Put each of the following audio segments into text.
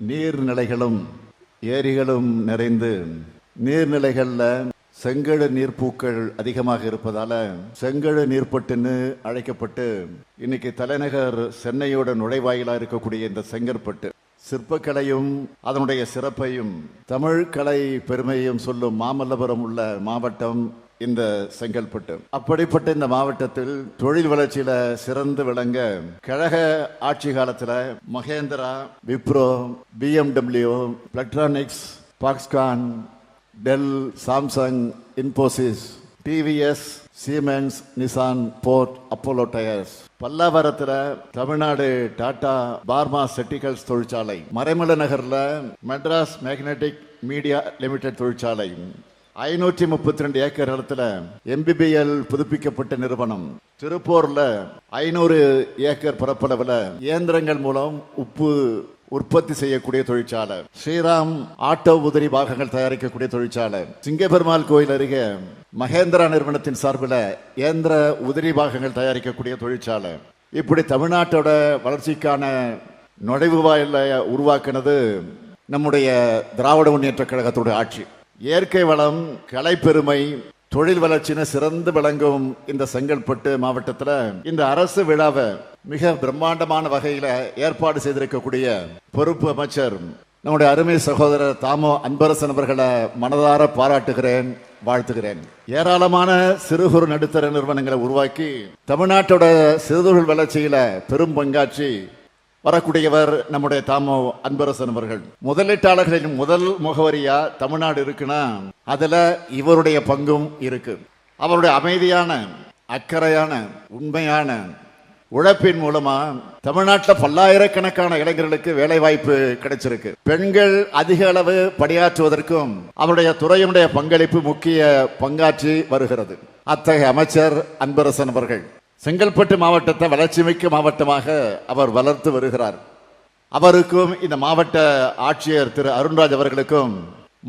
நீர்நிலைகளும் ஏரிகளும் நிறைந்து நீர்நிலைகளில் செங்கழு நீர்ப்பூக்கள் அதிகமாக இருப்பதால செங்கழு நீர்ப்பட்டுன்னு அழைக்கப்பட்டு இன்னைக்கு தலைநகர் சென்னையோட நுழைவாயிலா இருக்கக்கூடிய இந்த செங்கற்பட்டு சிற்பக்கலையும் அதனுடைய சிறப்பையும் தமிழ் கலை பெருமையும் சொல்லும் மாமல்லபுரம் உள்ள மாவட்டம் இந்த செங்கல்பட்டு. அப்படிப்பட்ட இந்த மாவட்டத்தில் தொழில் வளர்ச்சியில சிறந்து விளங்க கழக ஆட்சி காலத்துல Mahindra Wipro BMW Flextronics Foxconn Dell Samsung Infosys TVS Siemens Nissan Ford Apollo tyres பல்லாவரத்துல Tamil Nadu Tata pharmaceuticals தொழிற்சாலை. மறைமலை நகர்ல மெட்ராஸ் மேக்னெட்டிக் மீடியா லிமிடெட் தொழிற்சாலை. ஐநூற்றி முப்பத்தி ரெண்டு ஏக்கர் இடத்துல எம்பிபிஎல் புதுப்பிக்கப்பட்ட நிறுவனம். திருப்பூர்ல ஐநூறு ஏக்கர் பரப்பளவில் இயந்திரங்கள் மூலம் உப்பு உற்பத்தி செய்யக்கூடிய தொழிற்சாலை. ஸ்ரீராம் ஆட்டோ உதிரி பாகங்கள் தயாரிக்கக்கூடிய தொழிற்சாலை. சிங்கபெருமாள் கோயில் அருகே மகேந்திரா நிறுவனத்தின் சார்பில் இயந்திர உதிரி பாகங்கள் தயாரிக்கக்கூடிய தொழிற்சாலை. இப்படி தமிழ்நாட்டோட வளர்ச்சிக்கான நுழைவு வாயில உருவாக்குனது நம்முடைய திராவிட முன்னேற்ற கழகத்தோட ஆட்சி. இயற்கை வளம் கலைப்பெருமை தொழில் வளர்ச்சின்னு சிறந்து விளங்கும் இந்த செங்கல்பட்டு மாவட்டத்தில் இந்த அரசு விழாவை மிக பிரம்மாண்டமான வகையில் ஏற்பாடு செய்திருக்கக்கூடிய பொறுப்பு அமைச்சர் நம்முடைய அருமை சகோதரர் தாமோ அன்பரசன் அவர்களை மனதார பாராட்டுகிறேன் வாழ்த்துகிறேன். ஏராளமான சிறு குறு நடுத்தர நிறுவனங்களை உருவாக்கி தமிழ்நாட்டோட சிறுதொழில் வளர்ச்சியில பெரும் பங்காற்றி வரக்கூடியவர் நம்முடைய தாமோ அன்பரசன் அவர்கள். முதலீட்டாளர்களின் முதல் முகவரியா தமிழ்நாடு இருக்குன்னா அதுல இவருடைய பங்கும் இருக்கு. அவருடைய அமைதியான அக்கறையான உண்மையான உழைப்பின் மூலமா தமிழ்நாட்டில் பல்லாயிரக்கணக்கான இளைஞர்களுக்கு வேலை வாய்ப்பு கிடைச்சிருக்கு. பெண்கள் அதிக அளவு பணியாற்றுவதற்கும் அவருடைய துறையினுடைய பங்களிப்பு முக்கிய பங்காற்றி வருகிறது. அத்தகைய அமைச்சர் அன்பரசன் அவர்கள். செங்கல்பட்டு மாவட்டத்தை வளர்ச்சிமிக்க மாவட்டமாக அவர் வளர்த்து வருகிறார். அவருக்கும் இந்த மாவட்ட ஆட்சியர் திரு அருண்ராஜ் அவர்களுக்கும்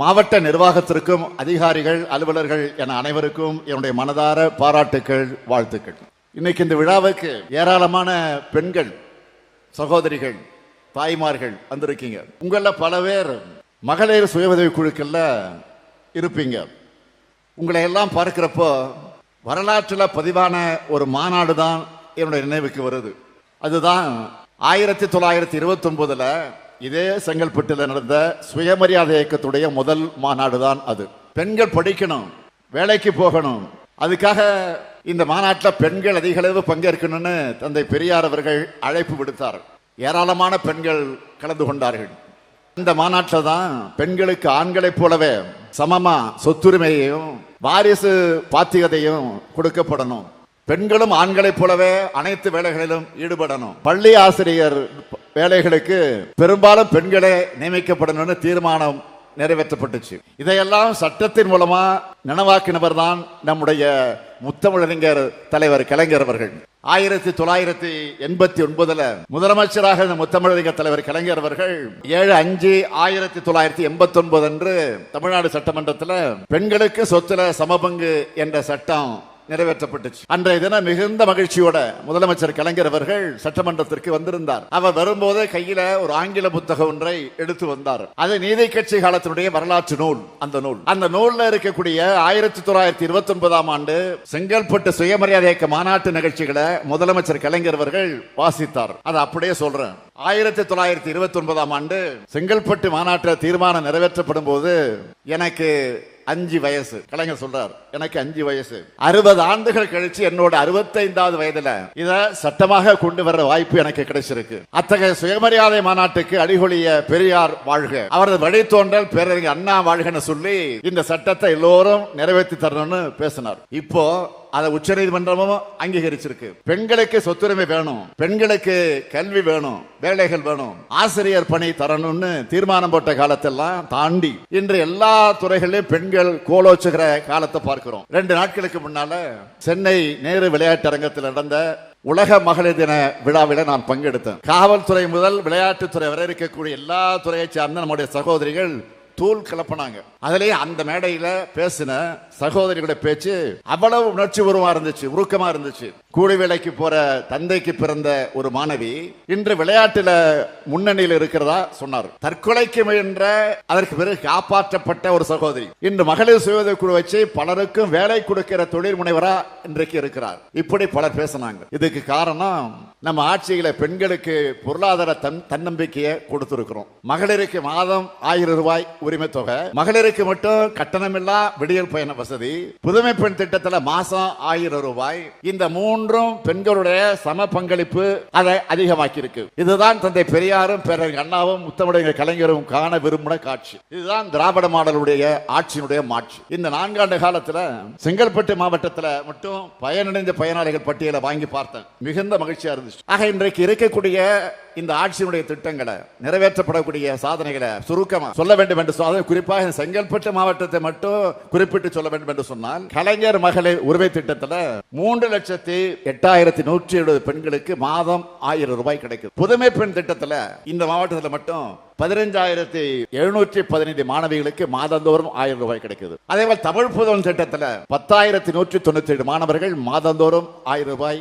மாவட்ட நிர்வாகத்திற்கும் அதிகாரிகள் அலுவலர்கள் என அனைவருக்கும் என்னுடைய மனதார பாராட்டுக்கள் வாழ்த்துக்கள். இன்னைக்கு இந்த விழாவுக்கு ஏராளமான பெண்கள் சகோதரிகள் தாய்மார்கள் வந்திருக்கீங்க. உங்களில் பல பேர் மகளிர் சுய உதவி குழுக்களில் இருப்பீங்க. உங்களை எல்லாம் பார்க்குறப்போ வரலாற்றில் பதிவான ஒரு மாநாடு தான் என்னுடைய நினைவுக்கு வருது. அதுதான் ஆயிரத்தி தொள்ளாயிரத்தி இருபத்தொன்பதில் இதே செங்கல்பட்டில் நடந்த சுயமரியாதை இயக்கத்துடைய முதல் மாநாடு தான் அது. பெண்கள் படிக்கணும் வேலைக்கு போகணும். அதுக்காக இந்த மாநாட்டில் பெண்கள் அதிக அளவு பங்கேற்கணும்னு தந்தை பெரியார் அவர்கள் அழைப்பு விடுத்தார். ஏராளமான பெண்கள் கலந்து கொண்டார்கள். இந்த மாநாட்டில் தான் பெண்களுக்கு ஆண்களைப் போலவே சமமா சொத்துரிமையையும் வாரிசு பாத்தியதையும் கொடுக்கப்படணும். பெண்களும் ஆண்களைப் போலவே அனைத்து வேலைகளிலும் ஈடுபடணும். பள்ளி ஆசிரியர் வேலைகளுக்கு பெரும்பாலும் பெண்களே நியமிக்கப்படணும்னு தீர்மானம் நிறைவேற்றப்பட்டுச்சு. இதையெல்லாம் சட்டத்தின் மூலமா நனவாக்கினவர் தான் நம்முடைய முத்தமிழறிஞர் தலைவர் கலைஞர் அவர்கள். ஆயிரத்தி தொள்ளாயிரத்தி எண்பத்தி ஒன்பதுல முதலமைச்சராக இந்த முத்தமிழறிஞர் தலைவர் கலைஞர் அவர்கள் ஏழு அஞ்சு ஆயிரத்தி தொள்ளாயிரத்தி எண்பத்தி ஒன்பது அன்று தமிழ்நாடு சட்டமன்றத்தில் பெண்களுக்கு சொத்துல சமபங்கு என்ற சட்டம் நிறைவேற்றப்பட்டுச்சு. அன்றைய தினம் மிகுந்த மகிழ்ச்சியோட முதலமைச்சர் கலைஞர் அவர்கள் சட்டமன்றத்திற்கு வந்திருந்தார். அவர் வரும்போது கையில ஒரு ஆங்கில புத்தகம் ஒன்றை எடுத்து வந்தார். அது நீதி கட்சி காலத்தினுடைய வரலாற்று நூல் அந்த நூல். அந்த நூல்ல இருக்கக்கூடிய ஆயிரத்தி தொள்ளாயிரத்தி இருபத்தி ஒன்பதாம் ஆண்டு செங்கல்பட்டு சுயமரியாதை இயக்க மாநாட்டு நிகழ்ச்சிகளை முதலமைச்சர் கலைஞர் அவர்கள் வாசித்தார். அதை அப்படியே சொல்றேன். ஆயிரத்தி தொள்ளாயிரத்தி இருபத்தி ஒன்பதாம் ஆண்டு செங்கல்பட்டு மாநாட்டில் தீர்மானம் நிறைவேற்றப்படும் போது எனக்கு அஞ்சு வயசு. கலைஞர் சொல்றார் எனக்கு அஞ்சு வயசு. அறுபது ஆண்டுகள் கழிச்சு என்னோட அறுபத்தைந்தாவது வயதுல இத சட்டமாக கொண்டு வர்ற வாய்ப்பு எனக்கு கிடைச்சிருக்கு. அத்தகைய சுயமரியாதை மாநாட்டுக்கு அடிகொழிய பெரியார் வாழ்க. அவரது வழித்தோன்றல் பேரறிஞர் அண்ணா வாழ்கன்னு சொல்லி இந்த சட்டத்தை எல்லோரும் நிறைவேற்றி தரணும்னு பேசினார். இப்போ அதை உச்ச நீதிமன்றமும் அங்கீகரிச்சிருக்கு. பெண்களுக்கு சொத்துரிமை வேணும். பெண்களுக்கு கல்வி வேணும். வேலைகள் வேணும். ஆசிரியர் பணி தரணும்னு தீர்மானம் போட்ட காலத்தெல்லாம் தாண்டி இன்று எல்லா துறைகளிலும் பெண்கள் கோலோச்சுகிற காலத்தை பார்க்கிறோம். ரெண்டு நாட்களுக்கு முன்னால சென்னை நேரு விளையாட்டு அரங்கத்தில் நடந்த உலக மகளிர் தின விழாவில் நான் பங்கெடுத்தேன். காவல்துறை முதல் விளையாட்டுத்துறை வரை இருக்கக்கூடிய எல்லா துறையை சார்ந்த நம்முடைய சகோதரிகள் தூள் கிளப்பினாங்க. அதிலே அந்த மேடையில பேசின சகோதரிகளுடைய பேச்சு அவ்வளவு உணர்ச்சி பூர்வமா இருந்துச்சு உருக்கமா இருந்துச்சு. கூலி வேலைக்கு போற தந்தைக்கு பிறந்த ஒரு மாணவி இன்று விளையாட்டுல முன்னணியில் இருக்கிறதா சொன்னார். தற்கொலைக்கு முயன்ற அதற்கு பிறகு காப்பாற்றப்பட்ட ஒரு சகோதரி. இன்று மகளிர் சுய குழு வச்சு பலருக்கும் வேலை கொடுக்கிற தொழில் முனைவரா இன்றைக்கு இருக்கிறார். இப்படி பலர் பேசினாங்க. இதுக்கு காரணம் நம்ம ஆட்சியில பெண்களுக்கு பொருளாதார தன் தன்னம்பிக்கையை கொடுத்திருக்கிறோம். மகளிருக்கு மாதம் ஆயிரம் ரூபாய் உரிமை தொகை. மகளிருக்கு மட்டும் கட்டணமில்லா விடியல் பயண வசதி. புதுமை பெண் திட்டத்தில் மாசம் ஆயிரம் ரூபாய். இந்த மூணு மூன்றும் பெண்களுடைய சம பங்களிப்பு அதை அதிகமாக்கி இருக்கு இதுதான் தந்தை பெரியாரும் பேரறிஞர் அண்ணாவும் முத்தமிழக கலைஞரும் காண விரும்பின காட்சி. இதுதான் திராவிட மாடலுடைய ஆட்சியினுடைய மாட்சி. இந்த நான்காண்டு காலத்துல செங்கல்பட்டு மாவட்டத்தில் மட்டும் பயனடைந்த பயனாளிகள் பட்டியலை வாங்கி பார்த்தேன். மிகுந்த மகிழ்ச்சியா இருந்துச்சு. ஆக இன்றைக்கு இருக்கக்கூடிய இந்த ஆட்சியினுடைய திட்டங்களை நிறைவேற்றப்படக்கூடிய சாதனைகளை சுருக்கமாக சொல்ல வேண்டும் என்று சொன்னால் குறிப்பாக செங்கல்பட்டு மாவட்டத்தை மட்டும் குறிப்பிட்டு சொல்ல வேண்டும் என்று சொன்னால் கலைஞர் மகளிர் உரிமை திட்டத்தில் மூன்று லட்சத்தி எட்டாயிரத்தி நூற்றி எழுபது பெண்களுக்கு மாதம் ஆயிரம் ரூபாய் கிடைக்குது. புதுமை பெண் திட்டத்தில் இந்த மாவட்டத்தில் மட்டும் பதினஞ்சாயிரத்தி எழுநூற்றி பதினைந்து மாணவிகளுக்கு மாதந்தோறும் ஆயிரம் ரூபாய் கிடைக்குது. அதே போல் தமிழ் புதன் திட்டத்தில் பத்தாயிரத்தி நூற்றி தொண்ணூத்தி ஏழு மாணவர்கள் மாதந்தோறும் ஆயிரம் ரூபாய்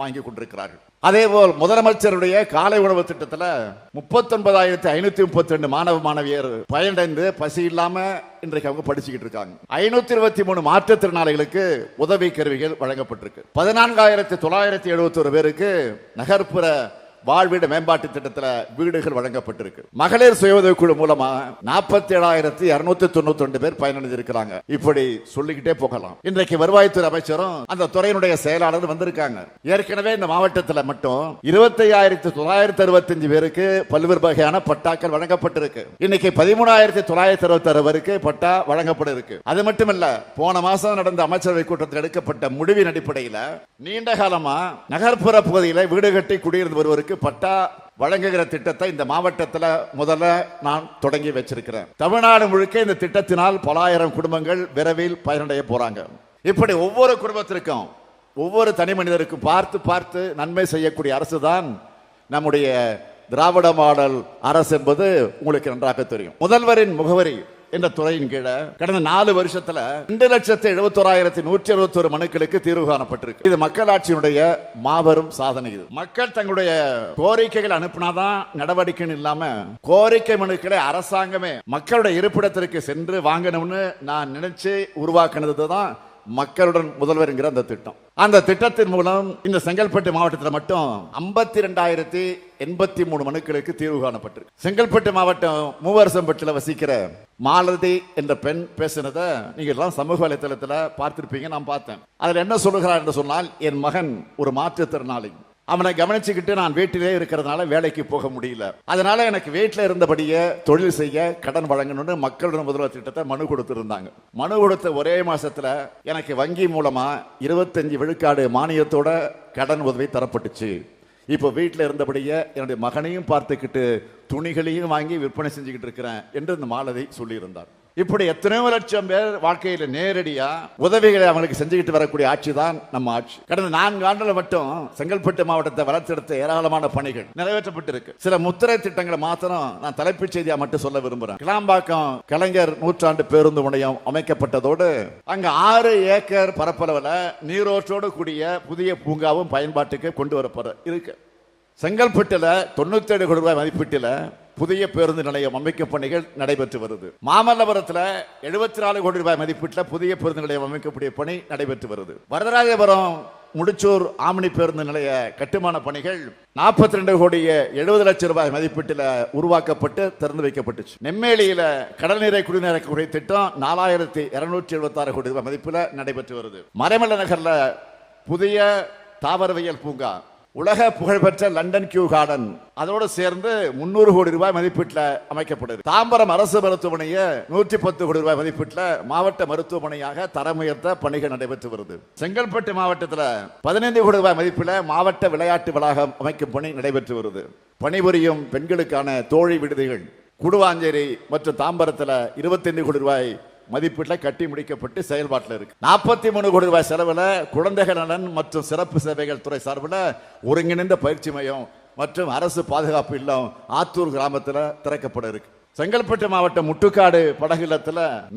வாங்கி கொண்டிருக்கிறார்கள். அதேபோல் முதலமைச்சருடைய காலை உணவு திட்டத்தில் முப்பத்தொன்பதாயிரத்தி ஐநூத்தி முப்பத்தி ரெண்டு மாணவ மாணவியர் பயனடைந்து பசி இல்லாம இன்றைக்கு அவங்க படிச்சுக்கிட்டு இருக்காங்க. ஐநூத்தி இருபத்தி மூணு மாற்றுத்திறனாளிகளுக்கு உதவி கருவிகள் வழங்கப்பட்டிருக்கு. பதினான்காயிரத்தி தொள்ளாயிரத்தி எழுபத்தி ஒரு பேருக்கு நகர்ப்புற வாழ்வீடு மேம்பாட்டு திட்டத்தில் வீடுகள் வழங்கப்பட்டிருக்கு. மகளிர் சுய உதவி குழு மூலமா நாற்பத்தி ஏழாயிரத்தி இருநூத்தி தொண்ணூத்தி ரெண்டு பேர் பயனடைஞ்சிருக்கிறாங்க. இப்படி சொல்லிக்கிட்டே போகலாம். இன்றைக்கு வருவாய்த்துறை அமைச்சரும் அந்த துறையினுடைய செயலாளர் வந்திருக்காங்க. ஏற்கனவே இந்த மாவட்டத்தில் மட்டும் இருபத்தி ஐயாயிரத்தி தொள்ளாயிரத்தி அறுபத்தஞ்சு பேருக்கு பல்வேறு வகையான பட்டாக்கள் வழங்கப்பட்டிருக்கு. இன்னைக்கு பதிமூணாயிரத்தி தொள்ளாயிரத்தி அறுபத்தி ஆறு பேருக்கு பட்டா வழங்கப்பட இருக்கு அது மட்டுமல்ல போன மாசம் நடந்த அமைச்சரவை கூட்டத்தில் எடுக்கப்பட்ட முடிவின் அடிப்படையில் நீண்ட காலமா நகர்ப்புற பகுதியில் வீடு கட்டி குடியிருந்து வருவருக்கு பட்டா வழங்குகிற திட்டத்தை இந்த மாவட்டத்தில் முதல்ல நான் தொடங்கி வச்சிருக்கிறேன். தமிழ்நாடு முழுக்க இந்த திட்டத்தினால் பலாயிரம் குடும்பங்கள் விரைவில் பயனடைய போறாங்க. இப்படி ஒவ்வொரு குடும்பத்திற்கும் ஒவ்வொரு தனி மனிதருக்கும் பார்த்து பார்த்து நன்மை செய்யக்கூடிய அரசு தான் நம்முடைய திராவிட மாடல் அரசு என்பது உங்களுக்கு நன்றாக தெரியும். முதல்வரின் முகவரி என்ற துறையின் கீழே கடந்த நாலு வருஷத்துல ரெண்டு லட்சத்தி எழுபத்தோராயிரத்தி நூற்றி அறுபத்தி ஒரு மனுக்களுக்கு தீர்வு காணப்பட்டிருக்கு. இது மக்களாட்சியினுடைய மாபெரும் சாதனை இது. மக்கள் தங்களுடைய கோரிக்கைகள் அனுப்பினாதான் நடவடிக்கைன்னு இல்லாம கோரிக்கை மனுக்களை அரசாங்கமே மக்களுடைய இருப்பிடத்திற்கு சென்று வாங்கணும்னு நான் நினைச்சு உருவாக்குனது தான் மக்களுடன் முதல்வர் என்கிற அந்த திட்டம். அந்த திட்டத்தின் மூலம் இந்த செங்கல்பட்டு மாவட்டத்தில் மட்டும் ஐம்பத்தி ரெண்டாயிரத்தி எண்பத்தி மூணு மனுக்களுக்கு தீர்வு காணப்பட்டிருக்கு. செங்கல்பட்டு மாவட்டம் மூவரசம்பட்டில் வசிக்கிற மாலதி என்ற பெண் பேசினதை நீங்கள் எல்லாம் சமூக வலைத்தளத்தில் பார்த்துருப்பீங்க நான் பார்த்தேன். அதில் என்ன சொல்லுகிறார் என்று சொன்னால் என் மகன் ஒரு மாற்றுத்திறனாளி. அவனை கவனிச்சுக்கிட்டு நான் வீட்டிலே இருக்கிறதுனால வேலைக்கு போக முடியல. அதனால எனக்கு வீட்டில் இருந்தபடியே தொழில் செய்ய கடன் வழங்கணும்னு மக்களுடன் முதல்வர் திட்டத்தை மனு கொடுத்துருந்தாங்க. மனு கொடுத்த ஒரே மாசத்துல எனக்கு வங்கி மூலமா இருபத்தஞ்சு விழுக்காடு மானியத்தோட கடன் உதவி தரப்பட்டுச்சு. இப்போ வீட்டில் இருந்தபடியே என்னுடைய மகனையும் பார்த்துக்கிட்டு துணிகளையும் வாங்கி விற்பனை செஞ்சுக்கிட்டு இருக்கிறேன் என்று இந்த மாலதி சொல்லியிருந்தார். இப்படி எத்தனையோ லட்சம் பேர் வாழ்க்கையில் நேரடியாக உதவிகளை அவங்களுக்கு செஞ்சுக்கிட்டு வரக்கூடிய ஆட்சி தான் நம்ம ஆட்சி. கடந்த நான்கு ஆண்டுகள் மட்டும் செங்கல்பட்டு மாவட்டத்தை வளர்த்தெடுத்த ஏராளமான பணிகள் நிறைவேற்றப்பட்டிருக்கு. சில முத்திரை திட்டங்களை மாத்திரம் நான் தலைப்புச் செய்தியாக மட்டும் சொல்ல விரும்புகிறேன் கிளாம்பாக்கம் கலைஞர் நூற்றாண்டு பேருந்து முனையம் அமைக்கப்பட்டதோடு அங்கே ஆறு ஏக்கர் பரப்பளவில் நீரோற்றோடு கூடிய புதிய பூங்காவும் பயன்பாட்டுக்கு கொண்டு வரப்பட இருக்கு. செங்கல்பட்டில் தொண்ணூத்தேழு கோடி ரூபாய் மதிப்பீட்டில் புதிய பேருந்து நிலையம் அமைக்கும் பணிகள் நடைபெற்று வருது. மாமல்லபுரத்தில் எழுபத்தி நாலு கோடி ரூபாய் மதிப்பீட்டில் புதிய பேருந்து நிலையம் அமைக்கக்கூடிய பணி நடைபெற்று வருது. வரதராஜபுரம் முடிச்சூர் ஆம்னி பேருந்து நிலைய கட்டுமான பணிகள் நாற்பத்தி ரெண்டு கோடிய எழுபது லட்சம் ரூபாய் மதிப்பீட்டில் உருவாக்கப்பட்டு திறந்து வைக்கப்பட்டுச்சு. நெம்மேலியில் கடல் நீரை குடிநீரக்கூடிய திட்டம் நாலாயிரத்தி இருநூற்றி எழுபத்தாறு கோடி ரூபாய் மதிப்பில் நடைபெற்று வருது. மறைமலை நகரில் புதிய தாவரவியல் பூங்கா உலக புகழ்பெற்ற லண்டன் கியூ கார்டன். அதோடு சேர்ந்து முன்னூறு கோடி ரூபாய் மதிப்பீட்டில் அமைக்கப்படுது தாம்பரம் அரசு மருத்துவமனையை நூற்றி பத்து கோடி ரூபாய் மதிப்பீட்டில் மாவட்ட மருத்துவமனையாக தரம் உயர்த்த பணிகள் நடைபெற்று வருது. செங்கல்பட்டு மாவட்டத்தில் பதினைந்து கோடி ரூபாய் மதிப்பில் மாவட்ட விளையாட்டு வளாகம் அமைக்கும் பணி நடைபெற்று வருது. பணிபுரியும் பெண்களுக்கான தோழி விடுதிகள் குடுவாஞ்சேரி மற்றும் தாம்பரத்தில் இருபத்தைந்து கோடி ரூபாய் மதிப்பீட்டில் கட்டி முடிக்கப்பட்டு செயல்பாட்டில் இருக்கு. நாற்பத்தி மூணு கோடி ரூபாய் செலவில் குழந்தைகள் நலன் மற்றும் சிறப்பு சேவைகள் துறை சார்பில் ஒருங்கிணைந்த பயிற்சி மையம் மற்றும் அரசு பாதுகாப்பு இல்லம் ஆத்தூர் கிராமத்தில் திறக்கப்பட இருக்கு. செங்கல்பட்டு மாவட்டம் முட்டுக்காடு படகு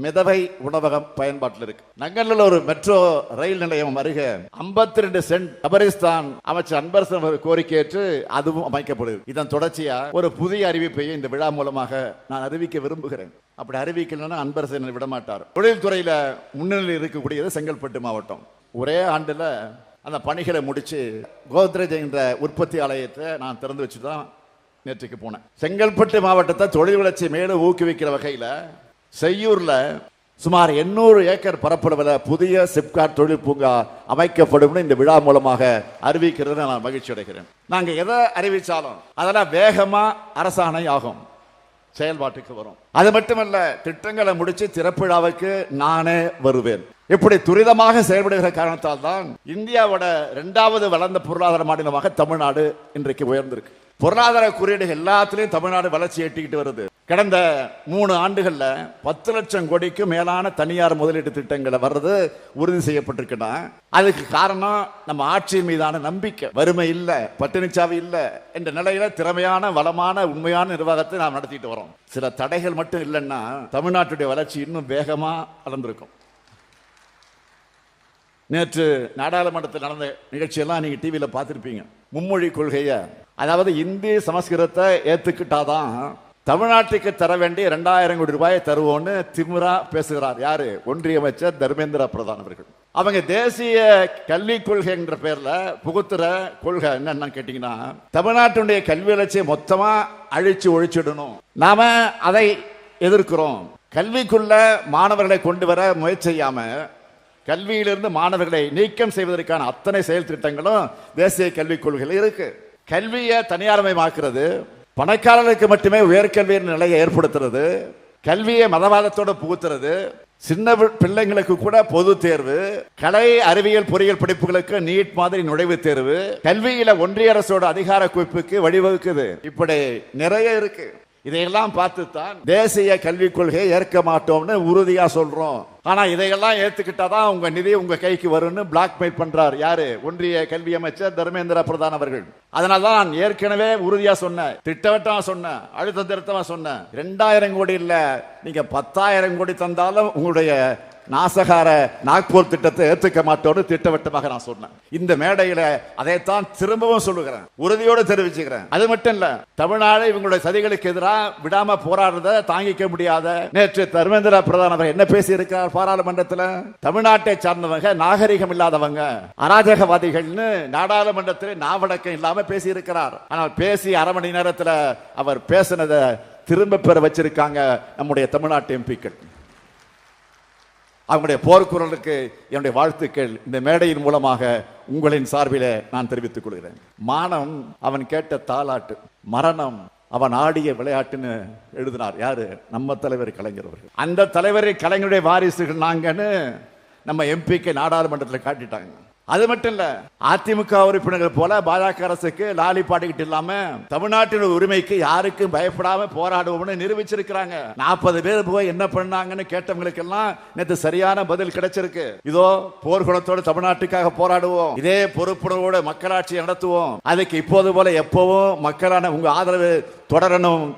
மிதவை உணவகம் பயன்பாட்டில் இருக்கு. நங்கல்ல ஒரு மெட்ரோ ரயில் நிலையம் அருகே 52 ரெண்டு சென்ட் கபரிஸ்தான் அமைச்சர் அன்பரசன் அவர் கோரிக்கையேற்று அதுவும் அமைக்கப்படுது. இதன் தொடர்ச்சியா ஒரு புதிய அறிவிப்பை இந்த விழா மூலமாக நான் அறிவிக்க விரும்புகிறேன். அப்படி அறிவிக்கலன்னா அன்பரசன் விட மாட்டார் தொழில்துறையில முன்னிலையில் இருக்கக்கூடியது செங்கல்பட்டு மாவட்டம். ஒரே ஆண்டுல அந்த பணிகளை முடிச்சு கோத்ரேஜ் என்ற உற்பத்தி ஆலயத்தை நான் திறந்து வச்சு தான் நேற்றுக்கு போனேன். செங்கல்பட்டு மாவட்டத்தை தொழில் வளர்ச்சி மேலும் ஊக்குவிக்கிற வகையில் செய்யூரில் சுமார் 800 ஏக்கர் பரப்பளவில் புதிய சிப்காட் தொழில் பூங்கா அமைக்கப்படும் இந்த விழா மூலமாக அறிவிக்கிறது நான் மகிழ்ச்சி அடைகிறேன். நாங்கள் எதை அறிவித்தாலும் அதெல்லாம் வேகமாக அரசாணை ஆகும். செயல்பாட்டுக்கு வரும். அது மட்டுமல்ல திட்டங்களை முடிச்சு திறப்பிழாவுக்கு நானே வருவேன். இப்படி துரிதமாக செயல்படுகிற காரணத்தால் தான் இந்தியாவோட இரண்டாவது வளர்ந்த பொருளாதார மாநிலமாக தமிழ்நாடு இன்றைக்கு உயர்ந்திருக்கு. பொருளாதார குறியீடுகள் எல்லாத்துலேயும் தமிழ்நாடு வளர்ச்சி எட்டிக்கிட்டு வருது. கடந்த மூணு ஆண்டுகளில் பத்து லட்சம் கோடிக்கு மேலான தனியார் முதலீட்டு திட்டங்களை வர்றது உறுதி செய்யப்பட்டிருக்குன்னா அதுக்கு காரணம் நம்ம ஆட்சியின் மீதான நம்பிக்கை. வறுமை இல்லை பட்டினிச்சாவி இல்லை என்ற நிலையில திறமையான வளமான உண்மையான நிர்வாகத்தை நாம் நடத்திட்டு வரோம் சில தடைகள் மட்டும் இல்லைன்னா தமிழ்நாட்டுடைய வளர்ச்சி இன்னும் வேகமாக வளர்ந்துருக்கும். நேற்று நாடாளுமன்றத்தில் நடந்த நிகழ்ச்சியெல்லாம் நீங்கள் டிவியில் பார்த்துருப்பீங்க. மும்மொழி கொள்கையை அதாவது இந்தி சமஸ்கிருதத்தை ஏற்றுக்கிட்டாதான் தமிழ்நாட்டுக்கு தர வேண்டிய ரெண்டாயிரம் கோடி ரூபாயை தருவோம்னு திமுரா பேசுகிறார். யாரு? ஒன்றிய அமைச்சர் தர்மேந்திர பிரதான் அவர்கள். அவங்க தேசிய கல்விக் கொள்கை என்ற பேர்ல புகுத்துற கொள்கை என்னன்னு கேட்டீங்கன்னா தமிழ்நாட்டுடைய கல்வி வளர்ச்சியை மொத்தமா அழிச்சு ஒழிச்சிடணும். நாம அதை எதிர்க்கிறோம். கல்விக்குள்ள மாணவர்களை கொண்டு வர முயற்சி செய்யாம கல்வியிலிருந்து மாணவர்களை நீக்கம் செய்வதற்கான அத்தனை செயல் திட்டங்களும் தேசிய கல்விக் கொள்கையில் இருக்குது கல்வியை தனியார்மயமாக்குறது பணக்காரர்களுக்கு மட்டுமே உயர்கல்வியின் நிலையை ஏற்படுத்துறது கல்வியை மதவாதத்தோடு புகுத்துறது சின்ன பி- பிள்ளைங்களுக்கு கூட பொது தேர்வு கலை அறிவியல் பொறியியல் படிப்புகளுக்கு நீட் மாதிரி நுழைவுத் தேர்வு கல்வியில ஒன்றிய அரசோட அதிகார குவிப்புக்கு வழிவகுக்குது. இப்படி நிறைய இருக்கு. இதையெல்லாம் பார்த்து தான் தேசிய கல்விக் கொள்கையை ஏற்க மாட்டோம்னு உறுதியாக சொல்கிறோம் ஆனால் இதையெல்லாம் ஏற்றுக்கிட்டாதான் உங்கள் நிதி உங்கள் கைக்கு வரும்னு பிளாக்மெயில் பண்ணுறார் யார்? ஒன்றிய கல்வி அமைச்சர் தர்மேந்திர பிரதான் அவர்கள். அதனால தான் நான் ஏற்கனவே உறுதியாக சொன்னேன். திட்டவட்டமாக சொன்னேன். அழுத்த திருத்தமாக சொன்னேன். ரெண்டாயிரம் கோடி இல்லை. நீங்கள் பத்தாயிரம் கோடி தந்தாலும் உங்களுடைய நாசகார நாக்பூர் திட்டத்தை ஏற்றுக்க மாட்டோன்னு திட்டவட்டமாக நான் சொன்னேன். இந்த மேடையில அதைத்தான் திரும்பவும் சொல்லுகிறேன். உறுதியோடு தெரிவிச்சுக்கிறேன். அது மட்டும் இல்ல தமிழ்நாடு இவங்களுடைய சதிகளுக்கு எதிராக விடாம போராடுறத தாங்கிக்க முடியாத நேற்று தர்மேந்திர பிரதான் என்ன பேசி இருக்கிறார் பாராளுமன்றத்தில்? தமிழ்நாட்டை சார்ந்தவங்க நாகரிகம் இல்லாதவங்க அராஜகவாதிகள்னு நாடாளுமன்றத்தில் நாவடக்கம் இல்லாம பேசி இருக்கிறார் ஆனால் பேசி அரை மணி நேரத்தில் அவர் பேசினதை திரும்ப பெற வச்சிருக்காங்க நம்முடைய தமிழ்நாட்டு எம்பிக்கள். அவங்களுடைய போர்க்குரலுக்கு என்னுடைய வாழ்த்துக்கள். இந்த மேடையின் மூலமாக உங்களின் சார்பில் நான் தெரிவித்துக் கொள்கிறேன். மானம் அவன் கேட்ட தாலாட்டு மரணம் அவன் ஆடிய விளையாட்டுன்னு எழுதினார். யாரு? நம்ம தலைவர் கலைஞர் அவர்கள். அந்த தலைவரை கலைஞருடைய வாரிசுகள் நாங்கன்னு நம்ம எம்பிக்கு நாடாளுமன்றத்தில் காட்டிட்டாங்க. அது மட்டும் இல்ல அதிமுக உறுப்பினர்கள் போல பாஜக அரசுக்கு லாலி பாடிக்கிட்டு இல்லாம தமிழ்நாட்டின் உரிமைக்கு யாருக்கும் பயப்படாம போராடுவோம்னு நிரூபிச்சிருக்கிறாங்க. நாற்பது பேர் போய் என்ன பண்ணாங்கன்னு கேட்டவங்களுக்கு எல்லாம் நேற்று சரியான பதில் கிடைச்சிருக்கு. இதோ போர்க்குணத்தோடு தமிழ்நாட்டுக்காக போராடுவோம். இதே பொறுப்புணர்வோடு மக்களாட்சியை நடத்துவோம். அதுக்கு இப்போது போல எப்பவும் மக்களான உங்க ஆதரவு தொடரணும்.